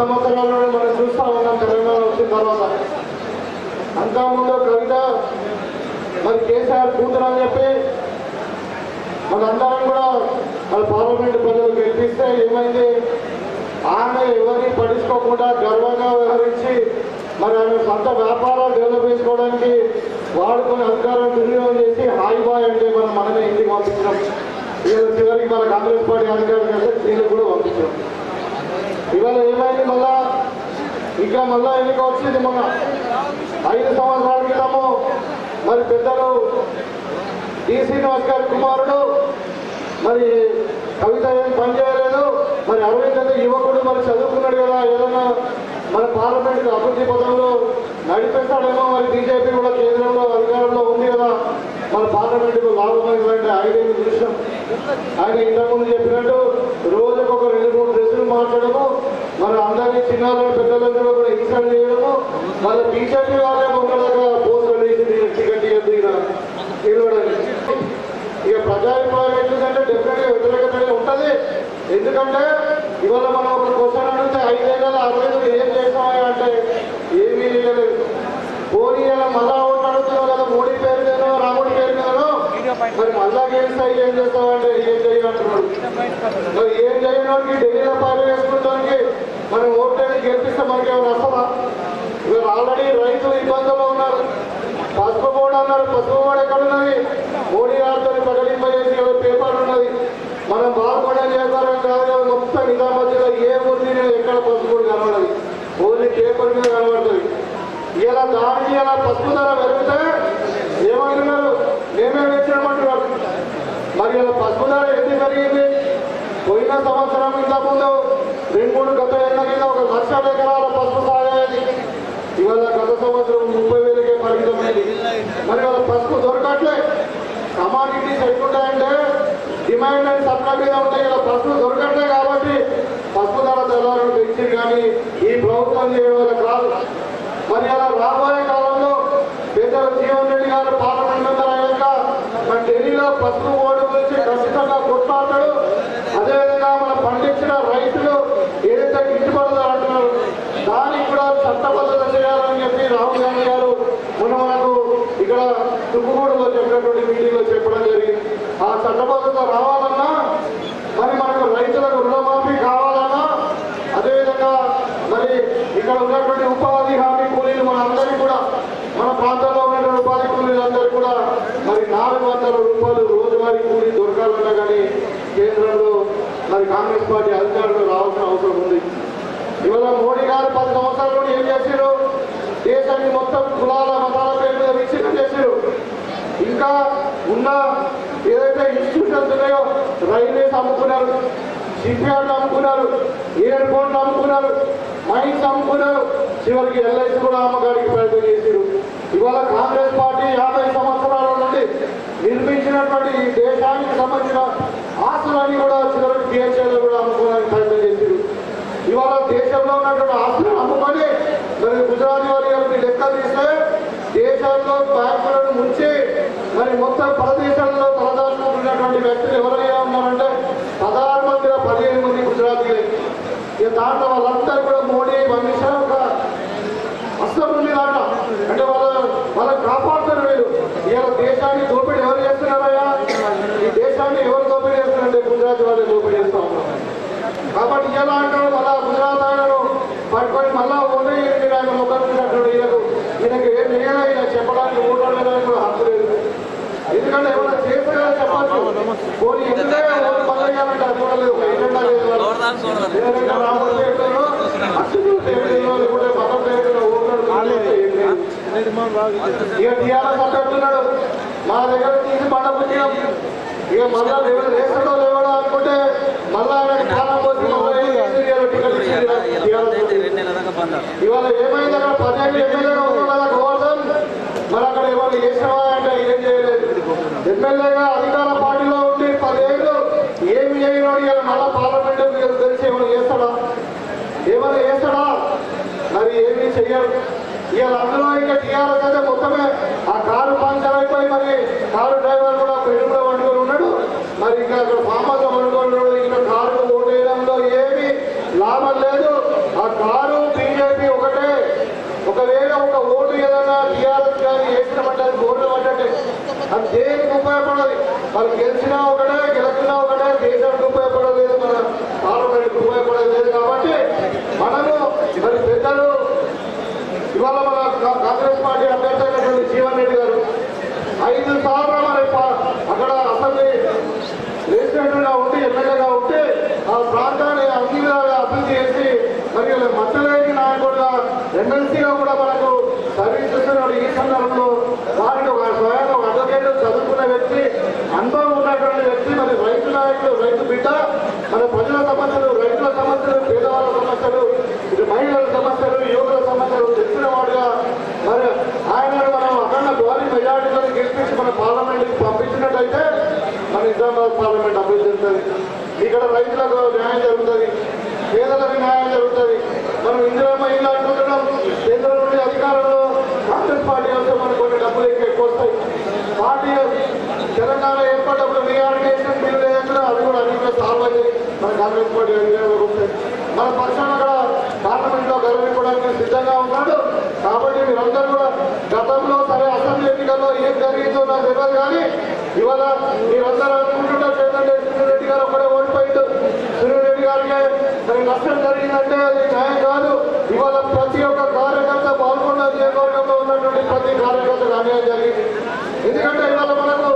సంవత్సరాలను సంవత్సరాల నుండి మనం చూస్తూ ఉన్నాం తెలంగాణ వచ్చిన తర్వాత అంతకుముందు కవిత మరి కేసీఆర్ కూతురు అని చెప్పి మనందరం కూడా మన పార్లమెంట్ ప్రజలు గెలిపిస్తే ఏమైంది ఆమె ఎవరిని పట్టించుకోకుండా గర్వంగా వ్యవహరించి మరి ఆమె సొంత వ్యాపారాలు డెవలప్ చేసుకోవడానికి వాడుకొని అధికారం దుర్వినియోగం చేసి హాయి బాయ్ అంటే మనం మనమే ఇంటికి పంపించినాం ఇవాళ చివరికి మన కాంగ్రెస్ పార్టీ అధికారం చేస్తే దీనికి కూడా పంపించాం ఇవాళ ఏమైంది మళ్ళా? ఇంకా మళ్ళా ఎన్నిక వచ్చింది మొన్న? ఐదు సంవత్సరాల క్రితము మరి పెద్దలు డి. శ్రీనివాస్ గారి కుమారుడు మరి కవిత ఏం పని చేయలేదు. మరి అరవింద్ అనే యువకుడు మరి చదువుకున్నాడు కదా ఏదైనా మన పార్లమెంట్ అభివృద్ధి పదంలో నడిపేస్తాడేమో మరి బీజేపీ కూడా కేంద్రంలో అధికారంలో ఉంది కదా. మన పార్లమెంటుకు లాభమైనటువంటి ఐదేళ్ళు దృశ్యం ఆయన ఇంతకుముందు చెప్పినట్టు రోజుకు ఒక రెండు మూడు మార్చడము మరి అందరినీ చిన్నారులను పెద్దలందరూ కూడా ఇన్సల్ట్ చేయడము. మళ్ళీ బీజేపీ వాళ్ళే మొన్న దగ్గర పోస్టులు వేసి టికెట్ ఇవ్వద్దు నిలవడానికి ఇక ప్రజాభిప్రాయం ఏంటంటే డెఫినెట్గా వ్యతిరేకత ఉంటది. ఎందుకంటే ఇవాళ మనం ఒక క్వశ్చన్ అడిగితే ఐదేళ్ళ అరవై ఏం చేసామా అంటే ఏమీ లేదు. పోనీ ఇలా మళ్ళా ఓట్లు అడుగుతున్నావు కదా మోడీ పేరు మీద రాముడి పేరు మీదనో? మరి మళ్ళా గెలిస్తే ఏం చేస్తామంటే ఏం చేయాలంటున్నాడు ఏం చేయడానికి ఢిల్లీలో పాలు వేసుకుంటానికి మనం ఓట్లని గెలిపిస్తే మనకి ఏమైనా వస్తుందా ఇవాళ ఆల్రెడీ రైతులు ఇబ్బందుల్లో ఉన్నారు పసుపు బోర్డు పసుపు ఎక్కడ ఉన్నది మోడీ గారితో ప్రకటింపజేసి పేపర్ ఉన్నది మనం బాగుపడే చేస్తారం కాదు కదా మొత్తం నిజామాబాద్లో ఏ ఊరి ఎక్కడ పసుపు బోర్డు కనబడదు. ఓన్లీ పేపర్ మీద కనబడుతుంది. ఇలా దానికి ఇలా పసుపు ధర పెరిగితే ఏమంటున్నారు మేమే పెంచినామంటున్నారు మరి ఇలా పసుపు ధర ఎందుకు పెరిగింది? పోయిన సంవత్సరం ఇంత ముందు రెండు మూడు గత ఎన్న కింద ఒక లక్ష ఎకరాల పసుపు సాగేది ఇవాళ గత సంవత్సరం ముప్పై వేలకే పరిమితమైంది మరి వాళ్ళ పసుపు దొరకట్లే. కమాడిటీస్ ఎట్లుంటాయంటే డిమాండ్ అండ్ సప్లై మీద ఉంటాయి. ఇలా పసుపు దొరకట్లే కాబట్టి పసుపు ధర తెల్లవారు పెంచి కానీ ఈ ప్రభుత్వం చేయడం వల్ల కాదు. మరి అలా రాబోయే కాలంలో పెద్దలు జీవన్ రెడ్డి గారు పార్లమెంట్ మెంబర్ అయ్యాక మన ఢిల్లీలో పసుపు ఓటు గురించి ఖచ్చితంగా కొట్లాడతాడు అదేవిధంగా మన పండించిన రైతులు ఏదైతే గిట్టుబడుతుందో అంటున్నారు దానికి కూడా చట్టబద్ధత చేయాలని చెప్పి రాహుల్ గాంధీ గారు మొన్న మనకు ఇక్కడ తుక్కుగూడలో చెప్పినటువంటి మీటింగ్లో చెప్పడం జరిగింది ఆ చట్టబద్ధత రావాలన్నా మరి మనకు రైతులకు రుణమాఫీ కావాలన్నా అదేవిధంగా మరి ఇక్కడ ఉన్నటువంటి ఉపాధి హామీ కూలీలు మనందరికీ కూడా మన ప్రాంతంలో ఉన్నటువంటి ఉపాధి కూలీలందరూ కూడా మరి నాలుగు వందల రూపాయలు రోజువారీ కూలీ దొరకాలన్నా కానీ కేంద్రంలో మరి కాంగ్రెస్ పార్టీ అధికారంలో రావాల్సిన అవసరం ఉంది. ఇవాళ మోడీ గారు పది సంవత్సరాలు ఏం చేశారు దేశాన్ని మొత్తం కులాల మతాల పేరు మీద విచ్ఛిన్నం చేశారు ఇంకా ఉన్న ఏదైతే ఇన్స్టిట్యూషన్స్ ఉన్నాయో రైల్వేస్ అమ్ముకున్నారు షిప్ అమ్ముకున్నారు ఎయిర్పోర్ట్లు అమ్ముకున్నారు మైన్స్ అమ్ముకున్నారు చివరికి ఎల్ఐసి కూడా అమ్మకానికి ప్రయత్నం చేశారు ఇవాళ కాంగ్రెస్ పార్టీ యాభై సంవత్సరాల నుండి నిర్మించినటువంటి ఈ దేశానికి సంబంధించిన ఆస్తులన్నీ కూడా చివరికి బిహెచ్ఎల్ కూడా అమ్ముకోవడానికి ప్రయత్నం చేశారు ఇవాళ దేశంలో ఉన్నటువంటి ఆస్తులను అమ్ముకొని మరి గుజరాత్ వారి లెక్క తీస్తే దేశాల్లో బ్యాంకులను ముంచి మరి మొత్తం పరదేశాలలో వ్యక్తులు ఎవరైనా ఉన్నారంటే పదహారు మంది పదిహేను మంది గుజరాతీలే. ఇక దాంట్లో వాళ్ళందరూ కూడా మోడీ అమిత్ ఒక అస్తం ఉంది దాంట్లో. అంటే వాళ్ళ వాళ్ళని కాపాడుతారు వీళ్ళు. ఇవాళ దేశాన్ని దోపిడీ ఎవరు చేస్తున్నారయ్యా? ఈ దేశాన్ని ఎవరు దోపిడీ చేస్తున్నారంటే గుజరాత్ వాళ్ళే దోపిడీ చేస్తా ఉన్నారు. కాబట్టి ఎలా అంటాడు మళ్ళా గుజరాత్ ఆయనను పట్టుకొని మళ్ళా ఓన్లీ మీరు ఆయన మొక్కలు ఈయనకు ఈయనకు ఏం చేయాలి చెప్పడానికి ఓటాడడానికి కూడా హక్కు లేదు. ఎందుకంటే చేస్తే చెప్పచ్చు. పోనీ ఎందుకంటే ఓటు అది కూడా లేదు. లేదు. ఇక టీఆర్ఎస్ మా దగ్గర తీసి పంట పుట్టినాం. ఇక మళ్ళా వేస్తాడో లేవడో అనుకుంటే మళ్ళా ఆయన కాలం పోసి ఇవాళ ఏమైంది అక్కడ? పదిహేను ఎమ్మెల్యేగా ఉన్నాం కదా గోవర్ధన్. మరి అక్కడ ఎవరు చేసినావా? ఎమ్మెల్యేగా అధికార పార్టీలో ఉండి పదేళ్ళు ఏమి చేయడం ఇలా మళ్ళా పార్లమెంట్ మీకు తెలిసి ఏమైనా చేస్తాడా? ఏమైనా చేస్తాడా? మరి ఏమీ చెయ్యరు ఇవాళ అందులో ఇంకా టీఆర్ఎస్ అయితే మొత్తమే. ఆ కారు పంచర్ అయిపోయి మరి కారు డ్రైవర్ కూడా పెళ్ళి కూడా వండుకొని ఉన్నాడు. మరి ఇంకా అక్కడ ఫామ్ హౌస్ పడుకోవడం కారు ఓటు వేయడంలో ఏమీ లాభం లేదు. ఆ కారు ఒకవేళ ఒక ఓటు ఏదైనా టీఆర్ఎస్ కానీ వేసినామంటే అది ఓట్లు పడ్డట్టే. అది దేనికి ఉపయోగపడదు? వాళ్ళు గెలిచినా ఒకటే గెలిచినా ఒకటే దేశానికి ఉపయోగపడలేదు మన పార్లమెంట్కి ఉపయోగపడలేదు కాబట్టి మనము మరి పెద్దలు ఇవాళ మన కాంగ్రెస్ పార్టీ అభ్యర్థి అయినటువంటి జీవన్ రెడ్డి గారు ఐదు సార్లు మరి పా- అక్కడ అసెంబ్లీ ప్రెసిడెంట్గా ఉండి ఎమ్మెల్యేగా ఉండి ఆ ప్రాంతాన్ని అన్ని విధాలుగా అభివృద్ధి చేసి మరి మచ్చలేని నాయకుడుగా ఎమ్మెల్సీగా కూడా మనకు సర్వీస్ చేస్తున్నాడు ఈ సందర్భంలో వారిని ఒక స్వయం ఒక అడ్వకేట్ చదువుకున్న వ్యక్తి అనుభవం ఉన్నటువంటి వ్యక్తి మరి రైతు నాయకుడు రైతు బిడ్డ మన ప్రజల సమస్యలు రైతుల సమస్యలు పేదవాళ్ళ సమస్యలు ఇటు మహిళల సమస్యలు యువకుల సమస్యలు తెలిసిన వాడుగా మరి ఆయన మనం అఖండ భారీ మెజార్టీతో గెలిపించి మన పార్లమెంట్కి పంపించినట్టయితే మన నిజామాబాద్ పార్లమెంట్ అభివృద్ధి చెందుతుంది ఇక్కడ రైతులకు న్యాయం జరుగుతుంది. పేదలకు న్యాయం జరుగుతుంది. మనం ఇందిరమ్మ ఇల్లు అనుకుంటున్నాం కేంద్రం నుండి అధికారంలో కాంగ్రెస్ పార్టీ వస్తే మనకు కొన్ని డబ్బులు ఇంకా ఎక్కువ వస్తాయి పార్టీ తెలంగాణ ఏర్పడ్డప్పుడు రీఆర్గనైజేషన్ బిల్లు లేదంటే అది కూడా అన్ని సాల్వ్ అయ్యి మన కాంగ్రెస్ పార్టీ అధికారంలోకి వస్తాయి మన పక్షాన కూడా పార్లమెంట్లో సిద్ధంగా ఉన్నాడు. కాబట్టి మీరందరూ కూడా గతంలో సరే అసెంబ్లీ ఎన్నికల్లో ఏం జరిగిందో నాకు తెలియదు కానీ ఇవాళ మీరందరూ అనుకుంటున్నారు ఏంటంటే సునీరెడ్డి గారు ఒకడే ఓడిపోయిండు. సునీరెడ్డి గారికి మరి నష్టం జరిగిందంటే అది న్యాయం కాదు. ఇవాళ ప్రతి ఒక్క కార్యకర్త పాల్గొన్న నియోజకవర్గంలో ఉన్నటువంటి ప్రతి కార్యకర్తకు అన్యాయం జరిగింది. ఎందుకంటే ఇవాళ మనకు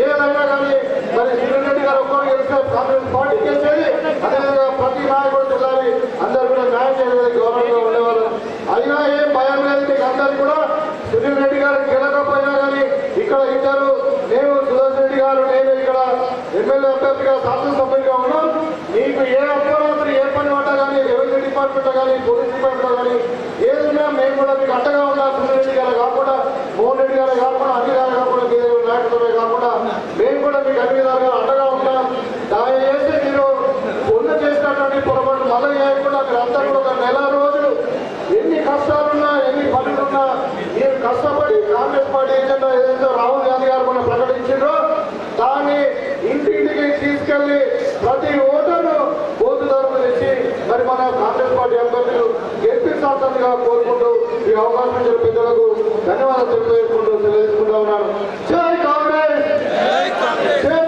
ఏదైనా కానీ మరి సునీరెడ్డి గారు ఒక్కరు గెలిస్తే కాంగ్రెస్ పార్టీ గెలిచేది? అదేవిధంగా ప్రతి నాయకుడు తెల్లారి అందరూ కూడా న్యాయం చేయడానికి గౌరవంగా ఉండేవాళ్ళు. అయినా ఏం భయం లేదు. మీకు అందరు కూడా సునీల్ రెడ్డి గారు గెలకపోయినా కానీ ఇక్కడ ఇద్దరు నేను సుదర్శన్ రెడ్డి గారు నేను ఇక్కడ ఎమ్మెల్యే అభ్యర్థిగా శాసనసభ్యుడిగా ఉన్నాం. మీకు ఏ అపరాధులు ఏ పని పడ్డా కానీ రెవెన్యూ డిపార్ట్మెంట్ కానీ పోలీస్ డిపార్ట్మెంట్ కానీ ఏదైనా మేము కూడా మీకు అండగా ఉండాలి. సునీల్ రెడ్డి గారు కాకుండా మోహన్ రెడ్డి గారు కాకుండా అన్ని గారు కాకుండా మీరు నాయకులమే కాకుండా కూడా మీకు అన్ని విధాలుగా అండగా ఉంటాం. దయచేసి మీరు ఉన్న చేసినటువంటి పొరపాటు మళ్ళీ చేయకుండా మీరు అంతా కూడా ఒక నెల రోజులు ఎన్ని కష్టాలున్నా ఎన్ని పనులున్నా మీరు కష్టపడి కాంగ్రెస్ పార్టీ ఏజెండా ఏదైతే రాహుల్ గాంధీ గారు మనం ప్రకటించారో దాన్ని ఇంటింటికి తీసుకెళ్ళి ప్రతి ఓటర్ను బోధు ధరలు తెచ్చి మరి మన కాంగ్రెస్ పార్టీ అభ్యర్థులు గెలిపించాల్సిందిగా కోరుకుంటూ ఈ అవకాశం ఇచ్చిన పెద్దలకు ధన్యవాదాలు తెలియజేసుకుంటూ తెలియజేసుకుంటా ఉన్నాను. జై Yeah.